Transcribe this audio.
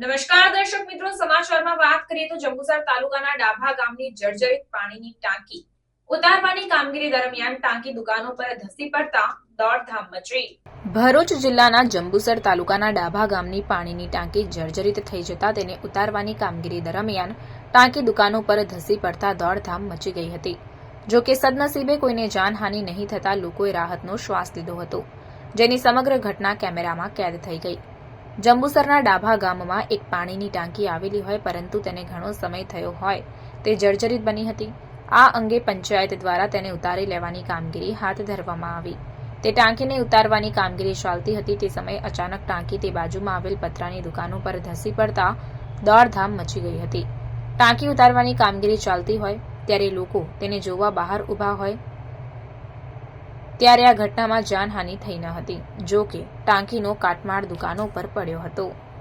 નમસ્કાર દર્શક મિત્રો, સમાચારમાં વાત કરીએ તો જંબુસર તાલુકાના ડાભા ગામની જર્જરિત પાણીની ટાંકી. ઉતારવાની કામગીરી દરમિયાન ટાંકી દુકાનો પર ધસી પડતા દોડધામ મચી. ભરૂચ જિલ્લાના જંબુસર તાલુકાના ડાભા ગામની પાણીની ટાંકી જર્જરિત થઈ જતા તેને ઉતારવાની કામગીરી દરમિયાન ટાંકી દુકાનો પર ધસી પડતા દોડધામ મચી ગઈ હતી. જો કે સદનસીબે કોઈને જાનહાનિ નહીં થતા લોકોએ રાહતનો શ્વાસ લીધો હતો, જેની સમગ્ર ઘટના કેમેરામાં કેદ થઈ ગઈ. જંબુસરના ડાભા ગામમાં એક પાણીની ટાંકી આવેલી હોય, પરંતુ તેને ઘણો સમય થયો હોય. તે જર્જરિત બની હતી. આ અંગે પંચાયત દ્વારા તેને ઉતારી લેવાની કામગીરી હાથ ધરવામાં આવી. તે ટાંકીને ઉતારવાની કામગીરી ચાલતી હતી. તે સમયે અચાનક ટાંકી તે બાજુમાં આવેલ પતરાની દુકાનો પર ધસી પડતા દોડધામ મચી ગઈ હતી. ટાંકી ઉતારવાની કામગીરી ચાલતી હોય, ત્યારે લોકો તેને જોવા બહાર ઊભા હોય ત્યારે આ ઘટનામાં જાનહાનિ થઈ ન હતી, જો કે ટાંકીનો કાટમાળ દુકાનો પર પડ્યો હતો.